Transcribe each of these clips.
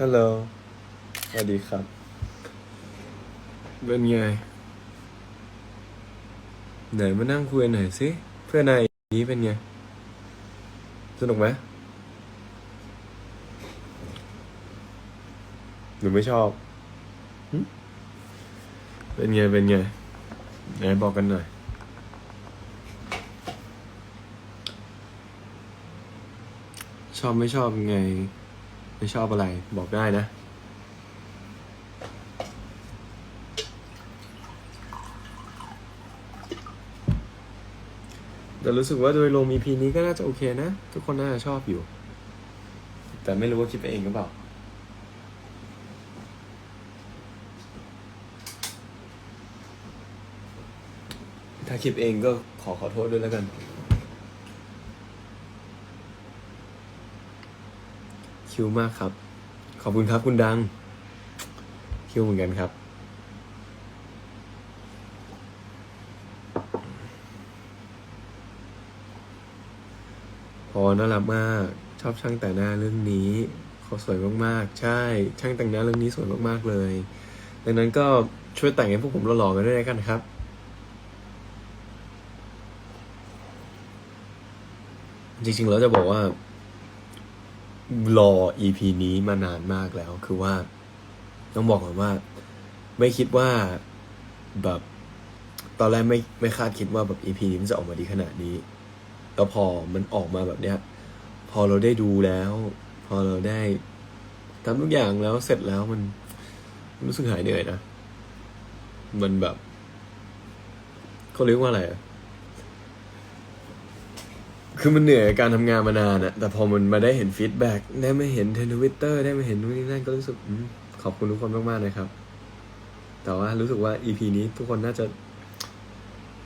ฮัลโหล สวัสดีครับ เป็นไง ไหนมานั่งคุยกันหน่อยสิ เพื่อนนายนี้เป็นไง สนุกไหมหรือไม่ชอบหึเป็นไง เป็นไง ไหนบอกกันหน่อย ชอบไม่ชอบยังไง ไม่ชอบอะไรบอกได้นะ แต่รู้สึกว่าโดยรวม EP นี้ก็น่าจะโอเคนะ ทุกคนน่าจะชอบอยู่ แต่ไม่รู้ว่าคิดไปเองหรือเปล่าถ้าคิดเองก็ขอขอโทษด้วยแล้วกัน คิวมากครับ ขอบคุณครับคุณดัง คิวเหมือนกันครับ พอน่ารักมาก ชอบช่างแต่งหน้าเรื่องนี้เขาสวยมากๆ ใช่ ช่างแต่งหน้าเรื่องนี้สวยมากๆเลย ดังนั้นก็ช่วยแต่งให้พวกผมหล่อๆกันด้วยแล้กันครับจริงๆแล้วจะบอกว่า รอ EP นี้มานานมากแล้ว คือว่า ต้องบอกก่อนว่า ไม่คิดว่าแบบ ตอนแรกไม่ไม่คาดคิดว่าแบบ EP นี้มันจะออกมาดีขนาดนี้ แล้วพอมันออกมาแบบเนี้ย พอเราได้ดูแล้ว พอเราได้ทำทุกอย่างแล้วเสร็จแล้วมันมันรู้สึกหายเหนื่อยนะ มันแบบเขาเรียกว่าอะไรอะ คือมันเหนื่อยกับการทำงานมานานอะแต่พอมันมาได้เห็นฟีดแบ็กได้มาเห็นเทนวิตเตอร์ได้มาเห็นนู่นนี่นั่นก็รู้สึกอมขอบคุณทุกคนมากๆนะครับ แต่ว่ารู้สึกว่า EP นี้ทุกคนน่าจะ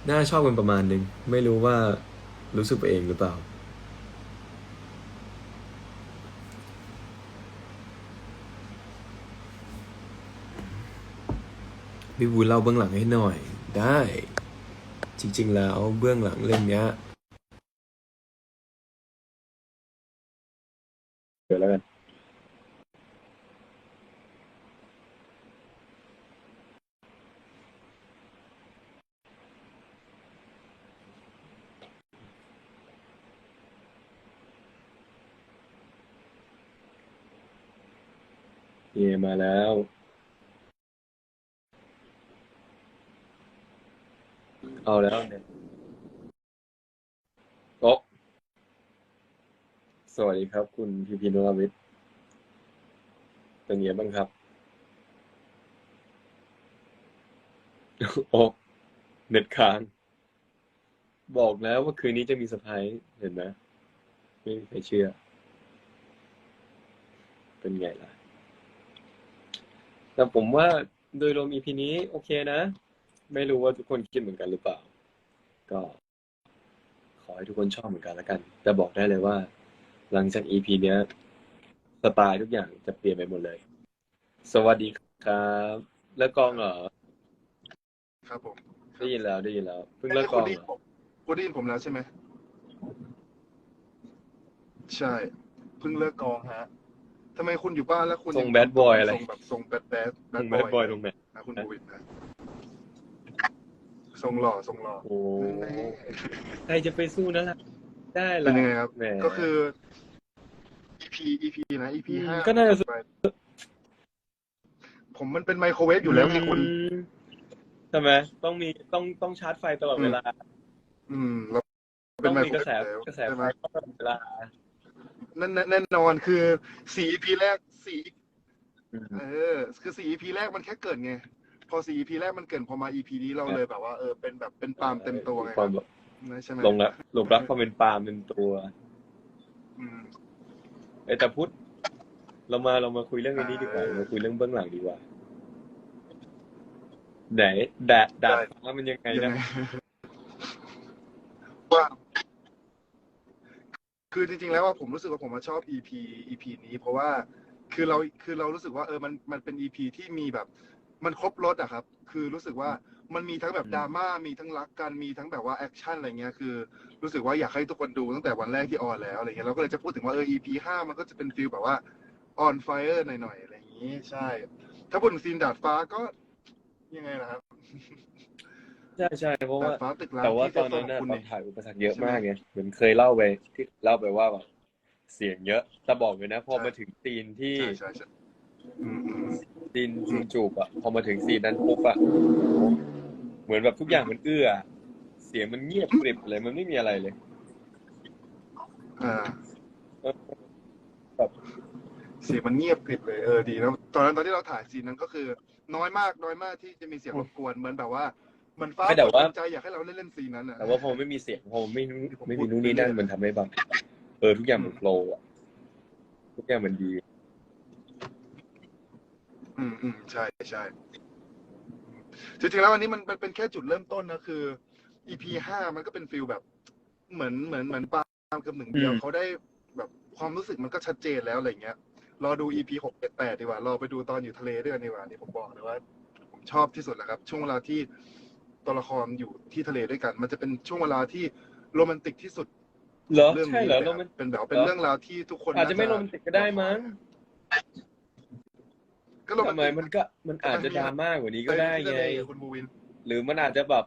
น่าชอบกันประมาณหนึ่งไม่รู้ว่ารู้สึกไปเองหรือเปล่า พี่บูลเล่าเบื้องหลังให้หน่อย ได้ จริง ๆ แล้วเบื้องหลังเรื่องเนี้ย ดี๋ยวแล้วกันเยมาแล้วเอาแล้วเนี่ยโอะ สวัสดีครับ คุณพีพีนรวิทย์เป็นไงบ้างครับ โอะเน็ตค้าง บอกแล้วว่าคืนนี้จะมีเซอร์ไพรส์เห็นไหมไม่มีใครเชื่อ เป็นไงล่ะ แต่ผมว่าโดยรวม EP นี้ โอเคนะ ไม่รู้ว่าทุกคนคิดเหมือนกันหรือเปล่า ก็ขอให้ทุกคนชอบเหมือนกันแล้วกัน แต่บอกได้เลยว่า หลังจาก EP เนี้ยสไตล์ทุกอย่างจะเปลี่ยนไปหมดเลย สวัสดีครับแล้วกองเหรอ ครับผมได้ยินแล้วได้ยินแล้ว เพิ่งเลิกกองได้เหยิรนอผมคุณได้ยินผมแล้วใช่ไหม ใช่ เพิ่งเลิกกองฮะทำไมคุณอยู่บ้านแล้วคุณทรงยั bad boy อะไรทรงแบบทรงแบดแบดแบดแบดบอยตรงไหนนะคุณบูวินนะทรงหล่อทรงหล่อโอ้แน่ใครจะไปสู้นั่นล่ะ ได้เป็ละนยังไงครับ แหม ก็คือ EP EP นะ EP อืมห้าก็น่าจะ ผมมันเป็นไมโครเวฟอยู่แล้วไงคุณอืมใช่ไหมต้องมีต้องต้องชาร์จไฟตลอดเวลา อืมเราเป็ต้นองไมมีโครกระเวฟแสอยู่แล้วกระแสใช่ไฟไหมตลอดเวลา นั่นแน่นอนคือสี่ EP แรกสี่ อืม เออ คือสี่ EP แรกมันแค่เกิดไง พอสี่ EP แรกมันเกิดพอมา EP นี้เราเลยแบบว่าเออเป็นแบบเป็นปาล์มเต็มตัวไงความแบบ นะใช่ไหมหลงรักหลงรักความเป็นปาล์มเป็นตัวอืมไอ้ยแต่พุทธเรามาเรามาคุยเรื่องอันนี้ดีกว่าเออมาคุยเรื่องเบื้องหลังดีกว่าไหนแดดดาดได้ฟ้ามันยังไงยังนะไงว่าคือจริงๆแล้วว่าผมรู้สึกว่าผมมาชอบ EP EP นี้ เพราะว่าคือเราคือเรารู้สึกว่าเออมันมันเป็น EP ที่มีแบบ มันครบรถอะครับ คือรู้สึกว่า มันมีทั้งแบบดราม่ามีทั้งรักกันมีทั้งแบบว่าแอคชั่นอะไรเงี้ยคือ รู้สึกว่าอยากให้ทุกคนดูตั้งแต่วันแรกที่ออนแล้วอะไรเงี้ยเราก็เลยจะพูดถึงว่าเออ EP ห้ามันก็จะเป็นฟีลแบบว่าออนไฟเออร์หน่อยๆอะไรอย่างนี้ใช่ ถ้าพูดถึงซีนดาดฟ้าก็ยังไงล่ะครับใช่ใช่เพราะดาว่าดฟ้าตึกร้างแต่ว่าที่ตอนนั้นเจ้าน่ะของคุณตอเนี่นยถ่ายอุปสรรคเยอะใช่ไหมมากไงเหมือนเคยเล่าไปที่เล่าไปว่าแบบเสียงเยอะแต่บอกเลยนะพอใช่มาถึงซีนที่ใช่ใช่ใช่อืมอืมซีนซีนจูบอะพอมาถึงซีนนั้นปุ๊บอะ เหมือนแบบทุกอย่างมันเอื้อ เสียงมันเงียบกริบเลยมันไม่มีอะไรเลยอ่าเออแบบเสียงมันเงียบกริบเลยเออดีนะตอนนั้นตอนที่เราถ่ายซีนนั้นก็คือ น้อยมากน้อยมากที่จะมีเสียงรบกวนเหมือนแบบว่าเหมันฟ้าไม่แต่ว่าเปิดใจอยากให้เราเล่นเล่นซีนนั้นอะแต่ว่าพอไม่มีเสียงพอไม่รู้ไม่มีนู่นนี่นั่นมันทำให้แบบเออทุกอย่างมันโฟล์อะทุกอย่างมันดี อืมอืมใช่ใช่ จริงๆแล้วอันนี้มันมันเป็นแค่จุดเริ่มต้นนะคือ EP ห้ามันก็เป็นฟิลแบบเหมือนเหมือนเหมือนปาล์มกับหนึ่งเดียวอืมเขาได้แบบความรู้สึกมันก็ชัดเจนแล้วอะไรเงี้ยรอดู EP หกเจ็ดแปดดีกว่ารอไปดูตอนอยู่ทะเลด้วยกันดีกว่านี่ผมบอกเลยว่า ผมชอบที่สุดแหละครับ ช่วงเวลาที่ตัวละครอยู่ที่ทะเลด้วยกัน มันจะเป็นช่วงเวลาที่โรแมนติกที่สุดเหรอเรื่องใช่นี้เหรอเลยโรคแมรับนเป็นแบบเป็นเหรอเรื่องราวที่ทุกคนอาจจะไม่น่โรแมนติกก็ได้มั้ง ก็โรแมทำนไมติกมันก็มันอาจจะดราม่ากว่านี้ก็ได้ที่ไง ทะเลคุณบูวิน หรือมันอาจจะแบบ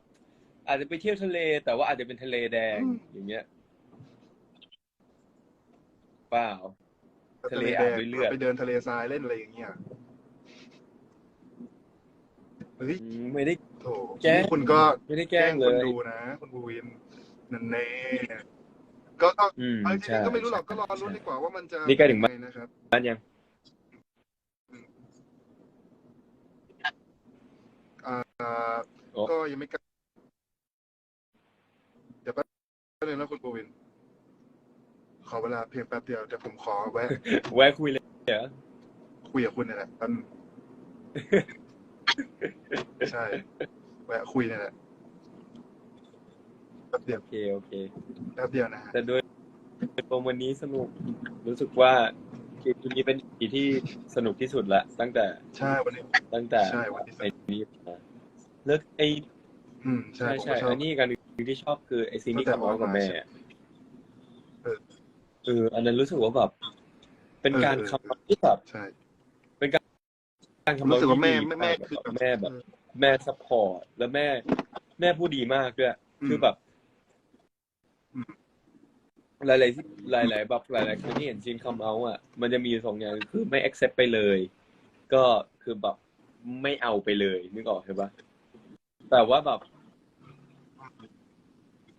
อาจจะไปเที่ยวทะเล แต่ว่าอาจจะเป็นทะเลแดงอืม อย่างเงี้ยเปล่า ทะเลแดอาบงด้วยเลือด ไปเดินทะเลทรายเล่นอะไรอย่างเงี้ยเฮ้ยอืมไม่ได้ โถแกล้ง นี่คุณก็ไม่ได้แกล้งเลคนย ดูนะ คุณบูวินนั่นแน่ก็ก็อืมเอาจริใช่ งๆก็ไม่รู้หรอกก็รอใช่รุ้นดีกว่าว่ามันจะนี่ใกล้ถึงบ้าน ยัไนะครับ บ้านยัง อ่าโอ้ ก็ยังไม่กล้าเดี๋ยวแป๊บนึงนะคุณบูวิน ขอเวลาเพียงแป๊บเดียวเดี๋ยวผมขอแวะ แวะคุยเลยเหรอคุยกับคุณนี่แหละแป๊บนึงใช่ แวะคุยนี่แหละแป๊บเดียวโอเคโอเค แป๊บเดียวนะฮะแต่โดยรวมวันนี้สนุกรู้สึกว่าคลิปนี้เป็นคลิปที่สนุกที่สุดละตั้งแต่ใช่วันนี้ตั้งแต่ใช่วันที่สไอ้นี้มา เลิกไอ้อืมใช่ใช่ผมใช่ก็ชอบอันนี้กันหนึ่งที่ชอบคือไอ้ซีนที่ตั้งแต่ขับร้องกับแม่ออกมาใช่เออเอออันนั้นรู้สึกว่าแบบ เป็นเออการเออขับร้องที่แบบใช่ การขับร้องรู้สึกว่าแม่ที่ดีแม่บบคือแบบแม่แบบ แม่ซัพพอร์ตแล้วแม่ แม่พูดดีมากด้วย อืมคือแบบอืม หลายๆที่หลาย ๆ แบบหลายๆครั้งที่เห็นซีนคำเอาอะ มันจะมีอยู่สองอย่างคือไม่ accept ไปเลย ก็คือแบบไม่เอาไปเลยนึกออกใช่ปะ แต่ว่าแบบ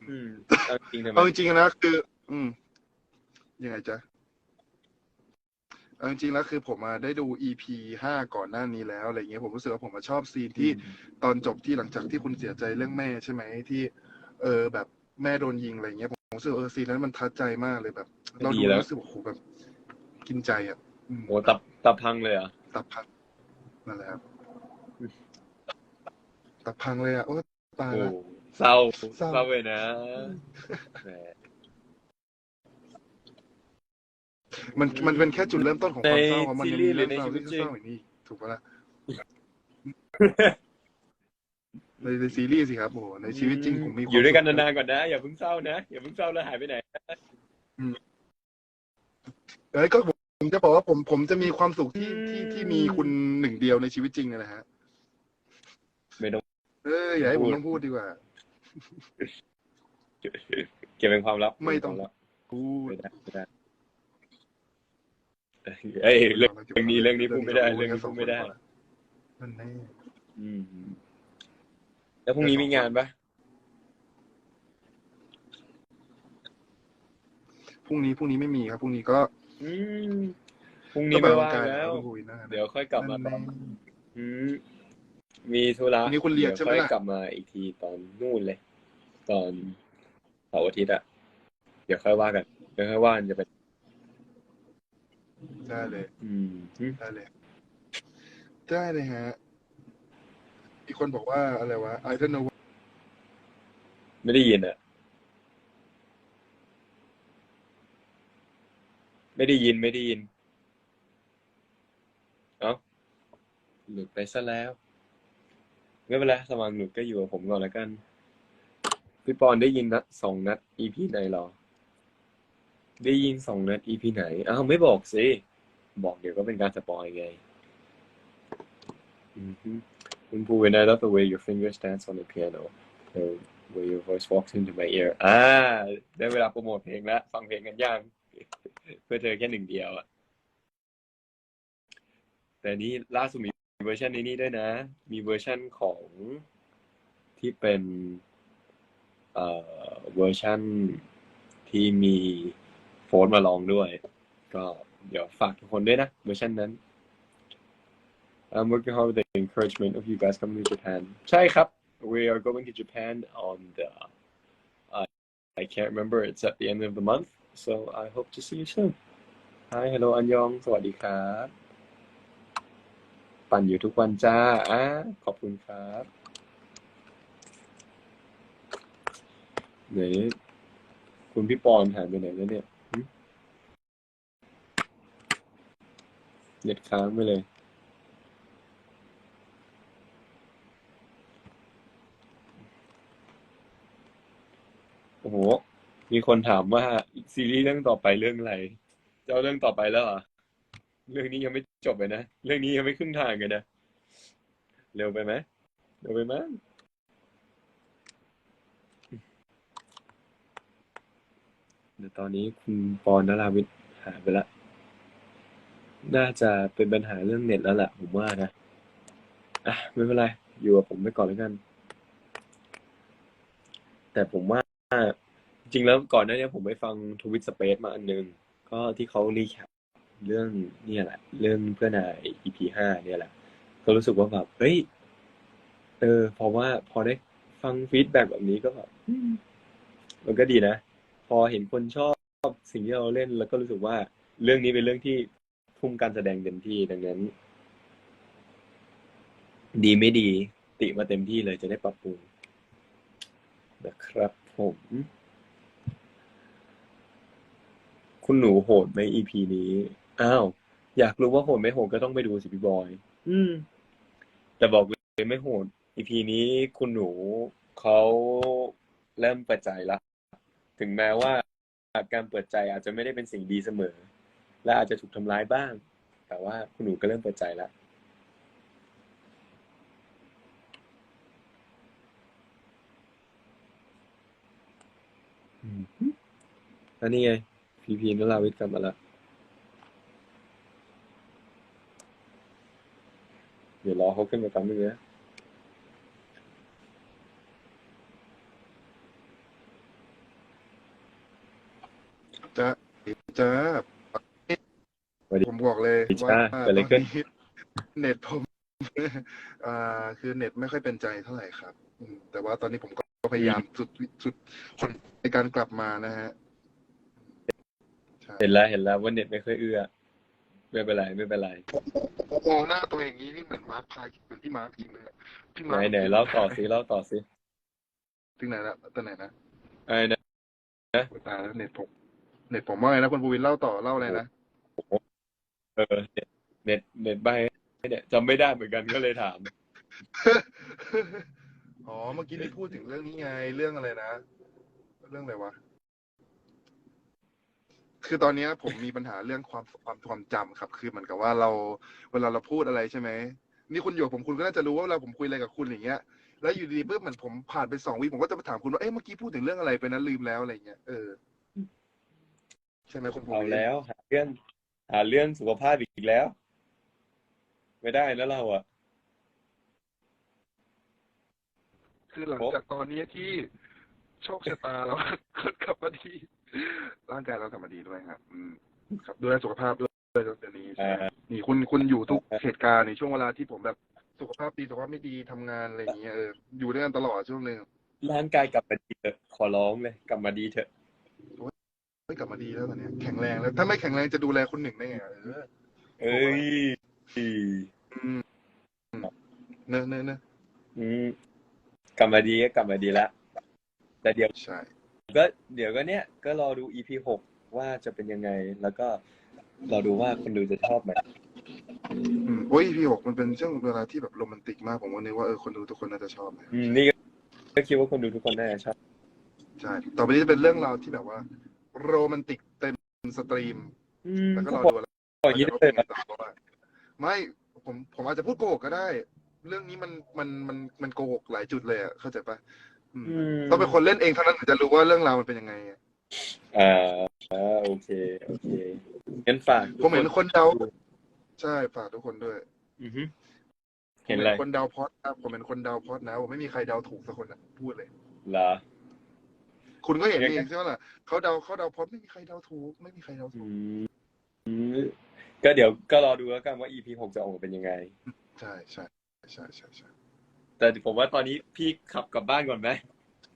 อืมเอาจริงๆนะเอาจริงๆนะคือ อืมยังไงจ๊ะเอาจริงๆแล้วคือผมมาได้ดู EP ห้าก่อนหน้านี้แล้วอะไรเงี้ยผมรู้สึกว่าผมมาชอบซีนที่ตอนจบที่หลังจากที่คุณเสียใจเรื่องแม่ใช่ไหมที่ เออแบบแม่โดนยิงอะไรเงี้ยผมรู้สึกว่าเออซีนนั้นมันทัดใจมากเลยแบบ เราดูแล้วรู้สึกว่าโอ้โหแบบ กินใจอะอืมโอ้ตับตับพังเลยเหรอะ ตับพังนั่นแหละครับ ตับพังเลยอะโอ้ตายโอ้ละ เศร้าเศร้า เศร้าเลยนะแหมมันมันเป็นแค่จุดเริ่มต้นของความเศร้าอะมันยังมีในซีรีส์หรือในเรื่องชีวิเศตร้าจริงที่เศร้าอย่างนี้ถูกปะล่ะในในซีรีส์สิครับโอ้โหในชีวิตจริงผมมีความอยู่ด้วยกันสุขนานๆก่อนนะ อย่าเพิ่งเศร้านะอย่าเพิ่งเศร้าแล้วหายไปไหน เอ้ยก็ผมจะบอกว่าผมผมจะมีความสุขที่อืมที่ที่มีคุณหนึ่งเดียวในชีวิตจริงเนี่ยนะฮะไม่ต้อง เอออย่าให้ผพูมดต้องพูดดีกว่า เก็บเป็นความลับไม่ต้องเก็บเป็นความลับพูดไม่ได้ไม่ได้เอ้ยเรื่องเรื่องนี้เรื่องนี้พูดไม่ได้เรื่องนี้พูดไม่ได้นั่นแน่อืมแล้วพรุ่งนี้มีงานปะพรุ่งนี้พรุ่งนี้ไม่มีครับพรุ่งนี้ก็อืมพรุ่งนี้ไม่ว่างก็แล้วไปออกกำงกายนะคุณคุยนะเดี๋ยวค่อยกลับมานั่นต่อแน่อื มมีธุระพรุ่งนี้คุณเรียนใช่ไหมดี๋วล่ะค่อยกลับมาอีกทีตอนนู่นเลย ตอนเสาร์อาทิตย์อะเดี๋ยวค่อยว่ากันเดี๋ยวค่อยว่ากันจะเป็นได้เลย อืมอืมได้เลย ได้เลยฮะมีคนบอกว่าอะไรวะ I don't know ไม่ได้ยินอะไม่ได้ยินไม่ได้ยิน เอ้าหลุดไปซะแล้ว ไม่เป็นไรสว่างหลุดก็อยู่กับผมก่อนแล้วกัน พี่ปอนได้ยินนัดสองนัด EP ไหนหรอ ได้ยินสองนัด EP ไหนอ้าวไม่บอกสิ บอกเดี๋ยวก็เป็นการสปอยไงอือฮึคุณภู when I love the way your fingers dance on the piano the way your voice walks into my ear อ่าได้เวลาโปรโมทเพลงแล้ว ฟังเพลงกันยังเพื่อเธอแค่หนึ่งเดียวอะแต่นี้ล่าสุดมี เวอร์ชันนี้นี่ด้วยนะ มีเวอร์ชันของที่เป็นเอ่อเวอร์ชันที่มีโฟนมาลองด้วย ก็เดี๋ยวฝากทุกคนด้วยนะเวอร์ชันนั้น I'm working hard with the encouragement of you guys coming to Japan ใช่ครับ we are going to Japan on the uh, I can't remember it's at the end of the month so I hope to see you soon Hi hello อันยองสวัสดีครับ ปั่นอยู่ทุกวันจ้าอะขอบคุณครับไหนคุณพี่ปอนหายไปไหนแล้วเนี่ยเน็ตค้างไปเลยโอ้โหมีคนถามว่าซีรีส์เรื่องต่อไปเรื่องอะไร เจะเอาเรื่องต่อไปแล้วเหรอ เรื่องนี้ยังไม่จบเลยนะ เรื่องนี้ยังไม่ครึ่งทางเลยนะ เร็วไปไหมเร็วไปไหมเดี๋ยวตอนนี้คุณปอนนราวิทย์หายไปละ น่าจะเป็นปัญหาเรื่องเน็ตแล้วแหละผมว่านะ อะ ไม่เป็นไร อยู่กับผมไปก่อนแล้วกัน แต่ผมว่า จริงแล้วก่อนหน้านี้ผมไปฟังทวิตสเปซมาอันนึง ก็ที่เขารีแคป เรื่องเนี่ยแหละ เรื่องเพื่อนาย EP ห้าเนี่ยแหละ ก็รู้สึกว่าแบบเฮ้ยเออเพราะว่าพอได้ฟังฟีดแบ็กแบบนี้ก็แบบมมันก็ดีนะ พอเห็นคนชอบสิ่งที่เราเล่นแล้วก็รู้สึกว่า เรื่องนี้เป็นเรื่องที่ทุ่มการแสดงเต็มที่ดังนั้น ดีไม่ดี ติมาเต็มที่เลยจะได้ปรับปรุงนะครับ ผม คุณหนูโหดไหม EP นี้ อ้าว อยากรู้ว่าโหดไม่โหดก็ต้องไปดูสิพี่บอย อืม แต่บอกเลยไม่โหด EP นี้คุณหนูเขาเริ่มเปิดใจละถึงแม้ว่าการเปิดใจอาจจะไม่ได้เป็นสิ่งดีเสมอ และอาจจะถูกทำร้ายบ้าง แต่ว่าคุณหนูก็เริ่มเปิดใจแล้วอืมแล้วนี่ไงพีพีนราวิทย์กลับมาแล้ว เดี๋ยวรอเขาขึ้นมาแป๊บนึงนะจะจะสวัสดีผมบอกเลยจ้าว่าเกิดอะไรขึ้นตนี้เน็ตผมอ่าคือเน็ตไม่ค่อยเป็นใจเท่าไหร่ครับอืมแต่ว่าตอนนี้ผมก็พยายามสุดสุดคนในการกลับมานะฮะใช่เห็นแล้วเห็นแล้วว่าเน็ตไม่ค่อยเอื้อ ไม่เป็นไรไม่เป็นไรผมมองหน้าตัวเองอย่างนี้นี่เหมือนมาร์คพายเหมือนที่มาร์คยิงเลยอะพี่ไหนมาร์คไหนเล่าต่อสิเล่าต่อสิถึงไหนละตอนไหนนะไอ้นะตายแล้วเน็ตผมเน็ตผมว่าไงนะคุณภูวินเล่าต่อเล่าอะไรนะเออเน็ตเน็ตเน็ตใบเนี่ยจำไม่ได้เหมือนกันก็เลยถาม อ๋อเมื่อกี้นี่พูดถึงเรื่องนี้ไงเรื่องอะไรนะ เรื่องอะไรวะ คือตอนเนี้ยผมมีปัญหาเรื่องความความความจำครับ คือเหมือนกับว่าเราเวลาเราพูดอะไรใช่ไหมนี่คุณอยู่กับผมคุณก็น่าจะรู้ว่าเวลาผมคุยอะไรกับคุณอย่างเงี้ย แล้วอยู่ดีๆปุ๊บเหมือนผมผ่านไปสองวิผมก็จะมาถามคุณว่าเอ๊ะเมื่อกี้พูดถึงเรื่องอะไรไปนะลืมแล้วอะไรเงี้ยเออใช่ไหมคุณภูเอาวินแล้วหาเรื่องหาเรื่องสุขภาพอีกแล้ว ไม่ได้แล้วเราอะคือหลังจากตอนนี้ที่โชคชะตาเรา กลับมาดี ร่างกายเรากลับมาดีด้วยครับ อืม ครับดูแลสุขภาพด้วยตอนนี้อ่านี่คุณคุณอยู่ทุกเหตุการณ์ในช่วงเวลาที่ผมแบบสุขภาพดีสุขภาพไม่ดีทำงานอะไรอย่างเงี้ยเอออยู่ด้วยกันตลอดช่วงหนึ่งร่างกายกลับมาดีเถอะขอร้องเลย กลับมาดีเถอะไม่กลับมาดีแล้วตอนเนี้ยแข็งแรงแล้ว ถ้าไม่แข็งแรงจะดูแลคุณหนึ่งได้ไงอะเออเอ้ยอืมเนอะเนอะเนอะอืมกลับมาดีก็กลับมาดีละแต่เดี๋ยวใช่ ก็เดี๋ยวก็เนี้ยก็รอดู EP หกว่าจะเป็นยังไง แล้วก็รอดูว่าคนดูจะชอบไหมอืมโอ้ยพี่หกมันเป็นช่วงเวลาที่แบบโรแมนติกมากผมว่านึกว่าเออคนดูทุกคนน่าจะชอบนะอืมนี่ก็คิดว่าคนดูทุกคนน่าจะชอบใช่ต่อไปนี้จะเป็นเรื่องราวที่แบบว่า โรแมนติกเต็มสตรีมอืมแล้วก็ก็รอพอดูอะไรอย่างนี้ได้เลยเหรอเพราะว่าไม่ผมผมอาจจะพูดโกหกก็ได้ เรื่องนี้มันมันมันมันโกหกหลายจุดเลยอะเข้าใจปะอืมอืม ต้องเป็นคนเล่นเองเท่านั้นถึงจะรู้ว่าเรื่องราวมันเป็นยังไงอะอ่าอ่าโอเค โอเคงั้นฝากผมเห็นคนเดาใช่ฝากทุกคนด้วยอือฮึผมเห็นอะไรคนเดาพอดนะผมเป็นคนเดาพอดนะผมไม่มีใครเดาถูกสักคนอะพูดเลยเหรอคุณก็เห็นยังเอไงงใช่ไหมล่ะเขาเดาเขาเดาพอดไม่มีใครเดาถูกไม่มีใครเดาอืถูกมอืมก็เดี๋ยวก็รอดูแล้วกันว่า EP หกจะออกมาเป็นยังไง ใช่ใช่ใช่ใช่ใช่ แต่ผมว่าตอนนี้พี่ขับกลับบ้านก่อนไหม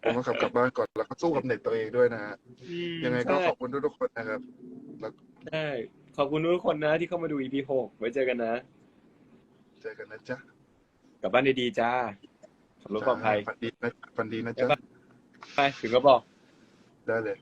ผมก็ขับกลับบ้านก่อนแล้วก็สู้กับเน็ตตัวเองด้วยนะฮะยังไงก็ใช่ขอบคุณทุกๆคนนะครับได้ขอบคุณทุกคนนะที่เข้ามาดู EP หกไว้เจอกันนะเจอกันนะจ๊ะกลับบ้านดีๆจ้าขับรถปลอดภัยฝันดีนะฝันดีนะจ๊ะไปถึงก็บอกได้เลย